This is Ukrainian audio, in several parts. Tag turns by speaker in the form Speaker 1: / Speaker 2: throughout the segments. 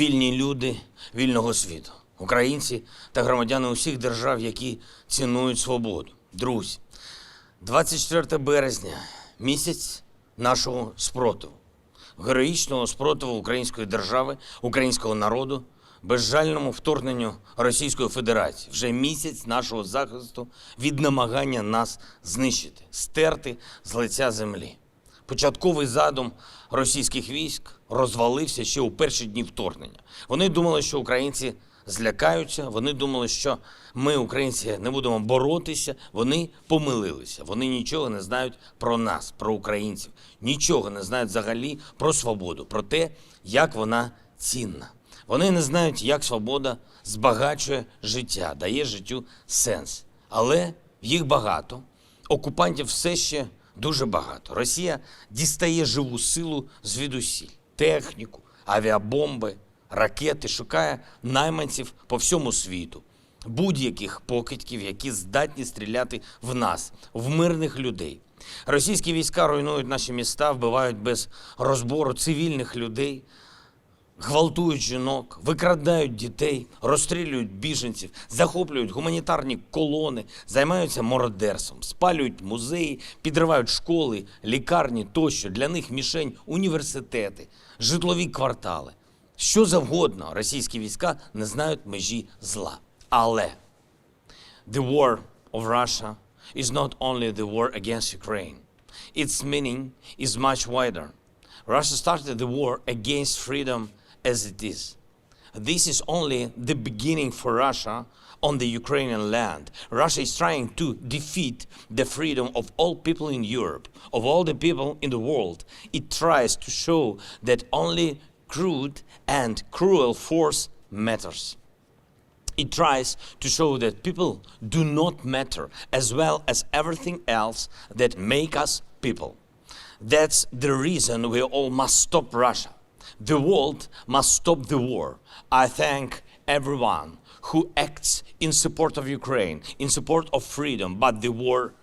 Speaker 1: вільні люди вільного світу, українці та громадяни усіх держав, які цінують свободу. Друзі, 24 березня місяць нашого спротиву, героїчного спротиву української держави, українського народу, безжальному вторгненню Російської Федерації. Вже місяць нашого захисту від намагання нас знищити, стерти з лиця землі. Початковий задум російських військ розвалився ще у перші дні вторгнення. Вони думали, що українці злякаються, вони думали, що ми, українці, не будемо боротися. Вони помилилися. Вони нічого не знають про нас, про українців, нічого не знають взагалі про свободу, про те, як вона цінна. Вони не знають, як свобода збагачує життя, дає життю сенс. Але їх багато. Окупантів все ще дуже багато. Росія дістає живу силу звідусіль, техніку, авіабомби, ракети, шукає найманців по всьому світу, будь-яких покидьків, які здатні стріляти в нас, в мирних людей. Російські війська руйнують наші міста, вбивають без розбору цивільних людей, гвалтують жінок, викрадають дітей, розстрілюють біженців, захоплюють гуманітарні колони, займаються мародерством, спалюють музеї, підривають школи, лікарні тощо. Для них мішень університети, житлові квартали. Що завгодно російські війська не знають межі зла. Але The war of Russia is not only the war against Ukraine. Its meaning is much wider. Russia started the war against freedom as it is. This is only the beginning for Russia on the Ukrainian land. Russia is trying to defeat the freedom of all people in Europe, of all the people in the world. It tries to show that only crude and cruel force matters. It tries to show that people do not matter as well as everything else that make us people. That's the reason we all must stop Russia. The world must stop the war. I thank everyone who acts in support of Ukraine, in support of freedom, but the war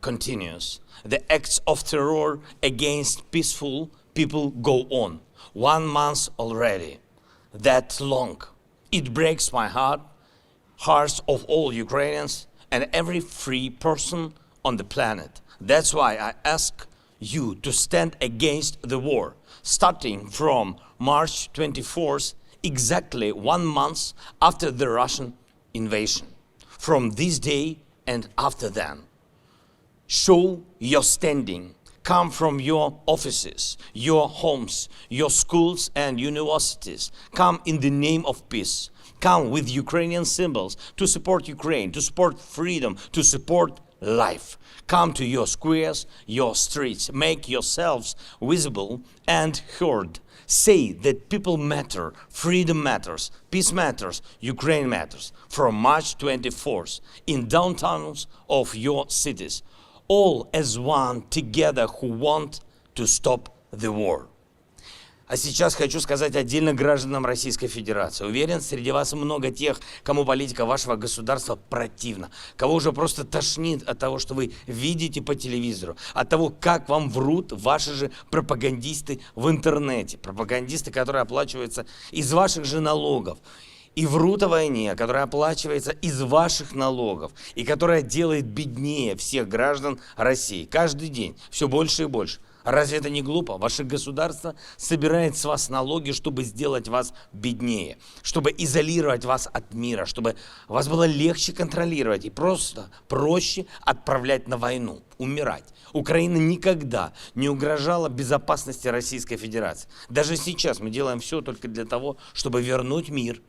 Speaker 1: continues. The acts of terror against peaceful people go on. One month already. That long. It breaks my heart hearts of all Ukrainians and every free person on the planet. That's why I ask you to stand against the war, starting from March 24th, exactly one month after the Russian invasion. From this day and after then. Show your standing. Come from your offices, your homes, your schools and universities. Come in the name of peace. Come with Ukrainian symbols to support Ukraine, to support freedom, to support life. Come to your squares, your streets. Make yourselves visible and heard. Say that people matter, freedom matters, peace matters, Ukraine matters. From March 24th, in downtowns of your cities, all as one together who want to stop the war. А сейчас хочу сказать отдельно гражданам Российской Федерации. Уверен, среди вас много тех, кому политика вашего государства противна, кого уже просто тошнит от того, что вы видите по телевизору, от того, как вам врут ваши же пропагандисты в интернете, пропагандисты, которые оплачиваются из ваших же налогов. И врут о войне, которая оплачивается из ваших налогов и которая делает беднее всех граждан России. Каждый день все больше и больше. Разве это не глупо? Ваше государство собирает с вас налоги, чтобы сделать вас беднее, чтобы изолировать вас от мира, чтобы вас было легче контролировать и просто проще отправлять на войну, умирать. Украина никогда не угрожала безопасности Российской Федерации. Даже сейчас мы делаем все только для того, чтобы вернуть мир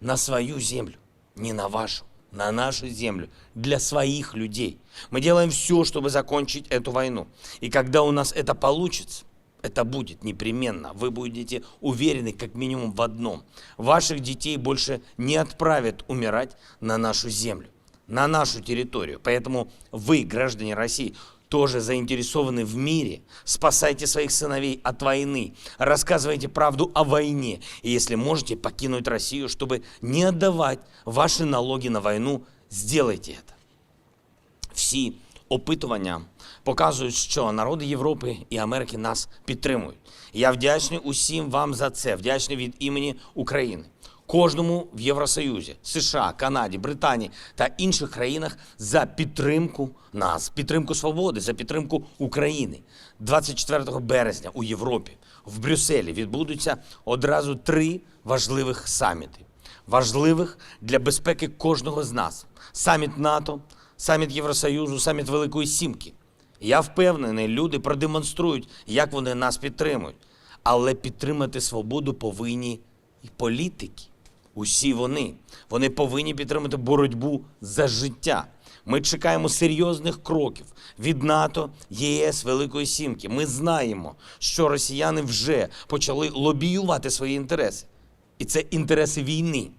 Speaker 1: на свою землю, не на вашу на нашу землю, для своих людей. Мы делаем все, чтобы закончить эту войну. И когда у нас это получится, это будет непременно. Вы будете уверены как минимум в одном. Ваших детей больше не отправят умирать на нашу землю, на нашу территорию. Поэтому вы, граждане России, тоже заинтересованы в мире. Спасайте своих сыновей от войны. Рассказывайте правду о войне. И если можете покинуть Россию, чтобы не отдавать ваши налоги на войну, сделайте это. Всі опитування показують, що народи Європи і Америки нас підтримують. Я вдячний усім вам за це, вдячний від імені України. Кожному в Євросоюзі, США, Канаді, Британії та інших країнах за підтримку нас, підтримку свободи, за підтримку України. 24 березня у Європі, в Брюсселі відбудуться одразу три важливих саміти важливих для безпеки кожного з нас: саміт НАТО, саміт Євросоюзу, саміт Великої Сімки. Я впевнений, люди продемонструють, як вони нас підтримують. Але підтримати свободу повинні і політики. Усі вони. Вони повинні підтримати боротьбу за життя. Ми чекаємо серйозних кроків від НАТО, ЄС, Великої Сімки. Ми знаємо, що росіяни вже почали лобіювати свої інтереси. І це інтереси війни.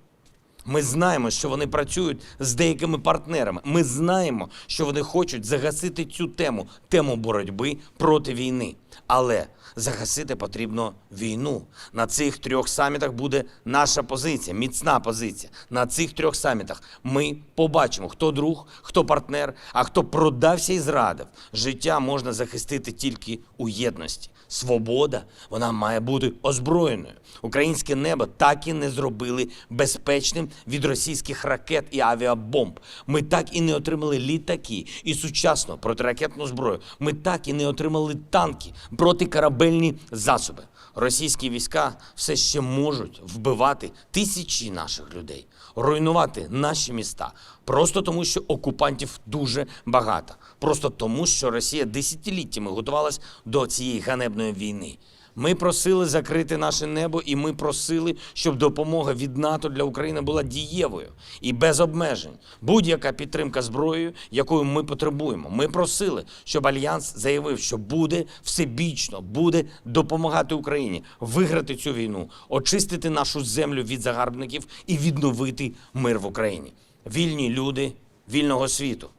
Speaker 1: Ми знаємо, що вони працюють з деякими партнерами. Ми знаємо, що вони хочуть загасити цю тему, тему боротьби проти війни. Але загасити потрібно війну. На цих трьох самітах буде наша позиція, міцна позиція. На цих трьох самітах ми побачимо, хто друг, хто партнер, а хто продався і зрадив. Життя можна захистити тільки у єдності. Свобода вона має бути озброєною. Українське небо так і не зробили безпечним від російських ракет і авіабомб. Ми так і не отримали літаки і сучасну протиракетну зброю. Ми так і не отримали танки, протикорабельні засоби. Російські війська все ще можуть вбивати тисячі наших людей, руйнувати наші міста. Просто тому, що окупантів дуже багато. Просто тому, що Росія десятиліттями готувалась до цієї ганебної війни. Ми просили закрити наше небо, і ми просили, щоб допомога від НАТО для України була дієвою і без обмежень. Будь-яка підтримка зброєю, якою ми потребуємо. Ми просили, щоб альянс заявив, що буде всебічно, буде допомагати Україні виграти цю війну, очистити нашу землю від загарбників і відновити мир в Україні. Вільні люди вільного світу.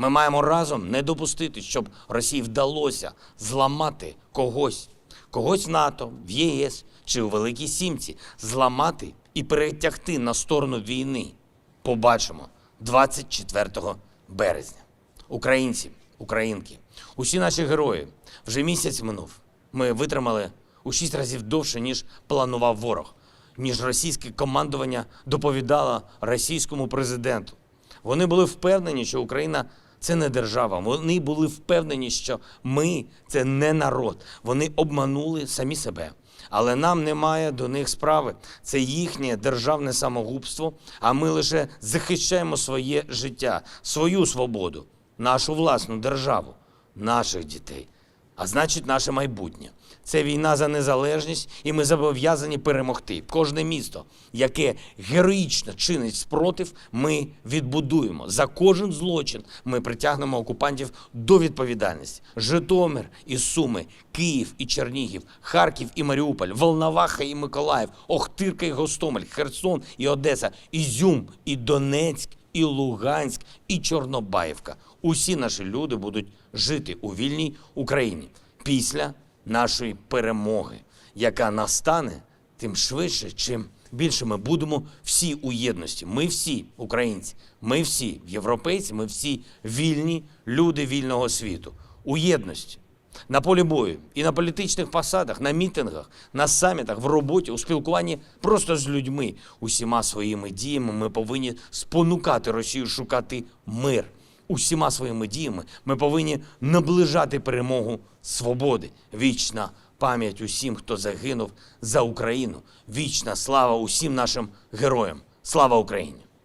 Speaker 1: Ми маємо разом не допустити, щоб Росії вдалося зламати когось когось в НАТО, в ЄС чи у Великій Сімці, зламати і перетягти на сторону війни. Побачимо 24 березня. Українці, українки, усі наші герої вже місяць минув. Ми витримали у шість разів довше, ніж планував ворог, ніж російське командування доповідало російському президенту. Вони були впевнені, що Україна це не держава. Вони були впевнені, що ми це не народ. Вони обманули самі себе. Але нам немає до них справи. Це їхнє державне самогубство. А ми лише захищаємо своє життя, свою свободу, нашу власну державу, наших дітей а значить, наше майбутнє. Це війна за незалежність, і ми зобов'язані перемогти. Кожне місто, яке героїчно чинить спротив, ми відбудуємо. За кожен злочин ми притягнемо окупантів до відповідальності. Житомир і Суми, Київ і Чернігів, Харків і Маріуполь, Волноваха і Миколаїв, Охтирка і Гостомель, Херсон і Одеса, Ізюм і Донецьк і Луганськ, і Чорнобаївка. Усі наші люди будуть жити у вільній Україні після нашої перемоги, яка настане тим швидше, чим більше ми будемо всі у єдності. Ми всі українці, ми всі європейці, ми всі вільні люди вільного світу у єдності на полі бою і на політичних посадах, на мітингах, на самітах, в роботі, у спілкуванні просто з людьми. Усіма своїми діями ми повинні спонукати Росію шукати мир. Усіма своїми діями ми повинні наближати перемогу свободи. Вічна пам'ять усім, хто загинув за Україну. Вічна слава усім нашим героям. Слава Україні!